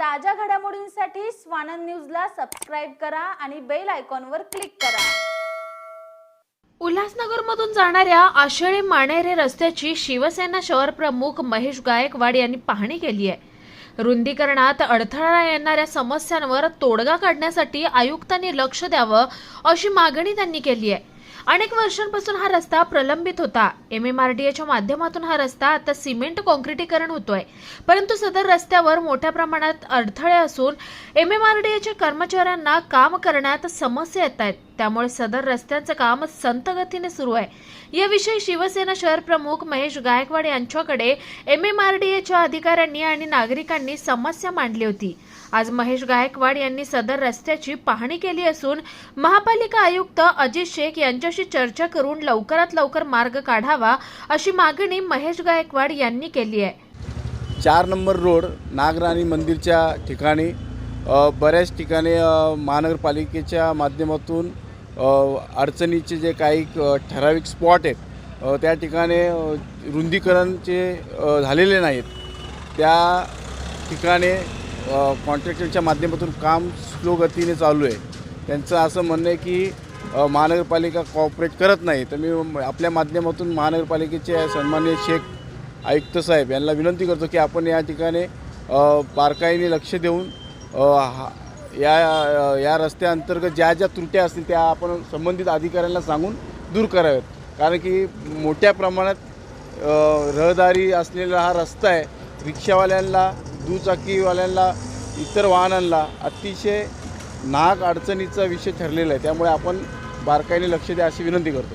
ताज्या घडामोडींसाठी स्वानंद न्यूजला सबस्क्राईब करा आणि बेल आयकॉनवर क्लिक करा. उल्हासनगरमधून जाणाऱ्या आषाढी माणेरे रस्त्याची शिवसेना शहर प्रमुख महेश गायकवाड यांनी पाहणी केली आहे. रुंदीकरणात अडथळा येणाऱ्या समस्यांवर तोडगा काढण्यासाठी आयुक्तांनी लक्ष द्यावं अशी मागणी त्यांनी केली आहे. अनेक वर्षांपासून हा रस्ता प्रलंबित होता. एम एम आर डी एच्या माध्यमातून हा रस्ता आता सिमेंट कॉन्क्रिटीकरण होतोय. परंतु सदर रस्त्यावर मोठ्या प्रमाणात अडथळे असून एम एम आर डी एच्या कर्मचाऱ्यांना काम करण्यात समस्या येत आहेत. त्यामुळे सदर रस्त्यांचं काम संतगतीने सुरू आहे. याविषयी शिवसेना शहर प्रमुख महेश गायकवाड यांच्याकडे एम एम आर डी एच्या अधिकाऱ्यांनी आणि नागरिकांनी समस्या मांडली होती. आज महेश गायकवाड यांनी सदर रस्त्याची पाहणी केली असून महापालिका आयुक्त अजित शेख यांच्याशी चर्चा करून लवकरात लवकर मार्ग काढावा अशी मागणी महेश गायकवाड यांनी केली आहे. चार नंबर रोड नागराणी मंदिरच्या ठिकाणी बऱ्याच ठिकाणी महानगरपालिकेच्या माध्यमातून अडचणीचे जे काही ठराविक स्पॉट आहेत त्या ठिकाणी रुंदीकरणचे झालेले नाहीत त्या ठिकाणी कॉन्ट्रॅक्टरच्या माध्यमातून काम स्लो गतीने चालू आहे. त्यांचं असं म्हणणं आहे की महानगरपालिका कॉपरेट करत नाही. तर मी आपल्या माध्यमातून महानगरपालिकेचे सन्मान्य शेख आयुक्त साहेब यांना विनंती करतो की आपण या ठिकाणी बारकाईने लक्ष देऊन या या रस्त्याअंतर्गत ज्या ज्या त्रुट्या असतील त्या आपण संबंधित अधिकाऱ्यांना सांगून दूर कराव्यात. कारण की मोठ्या प्रमाणात रहदारी असलेला हा रस्ता आहे. रिक्षावाल्यांना दुचाकीवाल्यांना इतर वाहनांना अतिशय नाहक अडचणीचा विषय ठरलेला आहे. त्यामुळे आपण बारकाईने लक्ष द्या अशी विनंती करतो